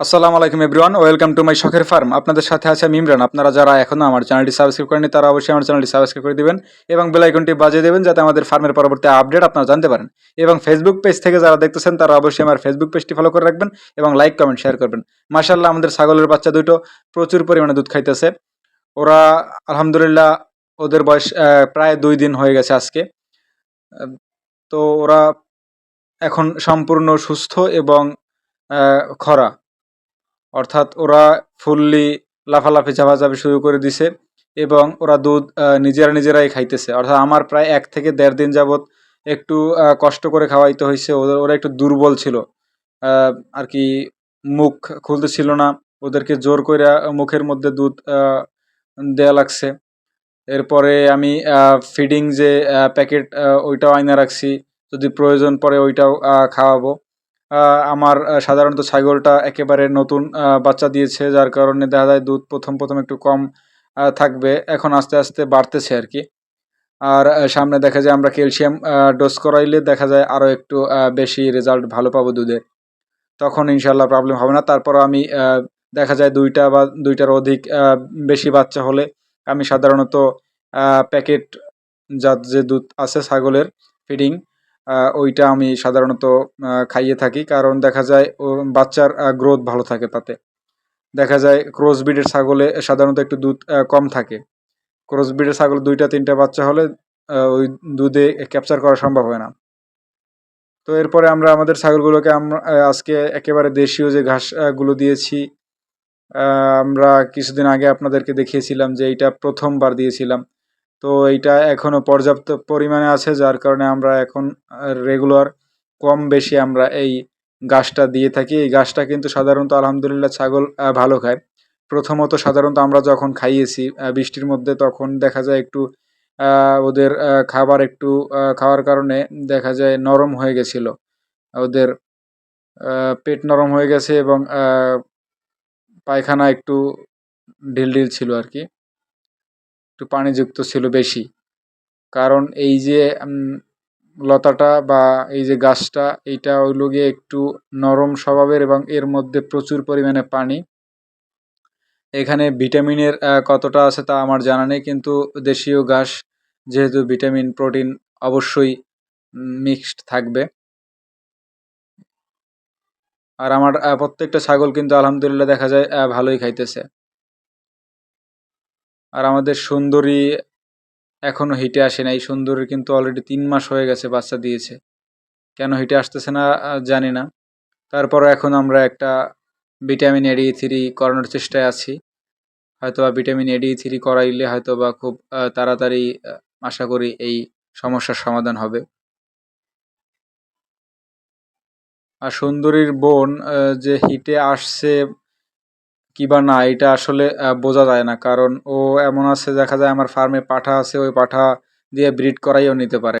আসসালামু আলাইকুম everyone, welcome to my শখের ফার্ম। আপনাদের সাথে আছে আমি ইমরান। আপনারা যারা এখনও আমার চ্যানেলটি সাবস্ক্রাইব করেনি তারা অবশ্যই আমার চ্যানেলটি সাবস্ক্রাইব করে দিবেন এবং বেল আইকনটি বাজিয়ে দেবেন যাতে আমাদের ফার্মের পরবর্তী আপডেট আপনারা জানতে পারেন। এবং ফেসবুক পেজ থেকে যারা দেখতেছেন, তারা অবশ্যই আমার ফেসবুক পেজটি ফলো করে রাখবেন এবং লাইক কমেন্ট শেয়ার করবেন। মাশাল্লাহ আমাদের ছাগলের বাচ্চা দুটো প্রচুর পরিমাণে দুধ খাইতেছে। ওরা, আলহামদুলিল্লাহ, ওদের বয়স প্রায় দুই দিন হয়ে গেছে আজকে। তো ওরা এখন সম্পূর্ণ সুস্থ এবং খরা। অর্থাৎ ওরা ফুললি লাফালাফি, ঝাপাঝাপি শুরু করে দিছে এবং ওরা দুধ নিজেরা নিজেরাই খাইতেছে। অর্থাৎ আমার প্রায় এক থেকে দেড় দিন যাবৎ একটু কষ্ট করে খাওয়াইতে হয়েছে ওদের, ওরা একটু দুর্বল ছিল। আর কি মুখ খুলতে ছিল না, ওদেরকে জোর করে মুখের মধ্যে দুধ দেয়া লাগছে। এরপরে আমি ফিডিং যে প্যাকেট ওইটাও আইনা রাখছি। যদি প্রয়োজন পড়ে ওইটাও খাওয়াবো। আমার সাধারণত ছাগলটা একেবারে নতুন বাচ্চা দিয়েছে, যার কারণে দেখা যায় দুধ প্রথম প্রথম একটু কম থাকবে। এখন আস্তে আস্তে বাড়তেছে আর কি। আর সামনে দেখা যায় আমরা ক্যালসিয়াম ডোজ করাইলে দেখা যায় আরও একটু বেশি রেজাল্ট ভালো পাবো দুধে। তখন ইনশাল্লাহ প্রবলেম হবে না। তারপর আমি দেখা যায় দুইটা বা দুইটার অধিক বেশি বাচ্চা হলে আমি সাধারণত প্যাকেট জাত যে দুধ আছে ছাগলের, ফিডিং ওইটা আমি সাধারণত খাইয়ে থাকি। কারণ দেখা যায় বাচ্চার গ্রোথ ভালো থাকে তাতে। দেখা যায় ক্রস ব্রিডের ছাগলে সাধারণত একটু দুধ কম থাকে। ক্রস ব্রিডের ছাগল দুইটা, তিনটা বাচ্চা হলে ওই দুধে ক্যাপচার করা সম্ভব হয় না। তো এরপরে আমরা আমাদের ছাগলগুলোকে আমরা আজকে একেবারে দেশীয় যে ঘাসগুলো দিয়েছি আমরা কিছুদিন আগে আপনাদেরকে দেখিয়েছিলাম যে এইটা প্রথমবার দিয়েছিলাম। তো এইটা এখনও পর্যাপ্ত পরিমাণে আছে, যার কারণে আমরা এখন রেগুলার কম বেশি আমরা এই গাছটা দিয়ে থাকি। এই গাছটা কিন্তু সাধারণত আলহামদুলিল্লাহ ছাগল ভালো খায়। প্রথমত সাধারণত আমরা যখন খাইয়েছি বৃষ্টির মধ্যে তখন দেখা যায় একটু ওদের খাবার একটু খাওয়ার কারণে দেখা যায় নরম হয়ে গেছিল। ওদের পেট নরম হয়ে গেছে এবং পায়খানা একটু ঢিল ঢিল ছিল আর কি। একটু পানিযুক্ত ছিল বেশি। কারণ এই যে লতাটা বা এই যে গাছটা, এইটা হইল গিয়ে একটু নরম স্বভাবের এবং এর মধ্যে প্রচুর পরিমাণে পানি। এখানে ভিটামিনের কতটা আছে তা আমার জানা নেই, কিন্তু দেশীয় ঘাস যেহেতু ভিটামিন, প্রোটিন অবশ্যই মিক্সড থাকবে। আর আমার প্রত্যেকটা ছাগল কিন্তু আলহামদুলিল্লাহ দেখা যায় ভালোই খাইতেছে। আর আমাদের সুন্দরী এখনও হিটে আসে নাই। সুন্দরীর কিন্তু অলরেডি তিন মাস হয়ে গেছে, বাচ্চা দিয়েছে। কেন হিটে আসতেছে না জানি না। তারপর এখন আমরা একটা ভিটামিন এডি থ্রি করানোর চেষ্টায় আছি। হয়তো বা ভিটামিন এডি থ্রি করাইলে হয়তো বা খুব তাড়াতাড়ি আশা করি এই সমস্যার সমাধান হবে। আর সুন্দরীর বোন যে হিটে আসছে কিবা না, এটা আসলে বোঝা যায় না। কারণ ও এমন আছে, দেখা যায় আমার ফার্মে পাঠা আছে, ওই পাঠা দিয়ে ব্রিড করাইও নিতে পারে।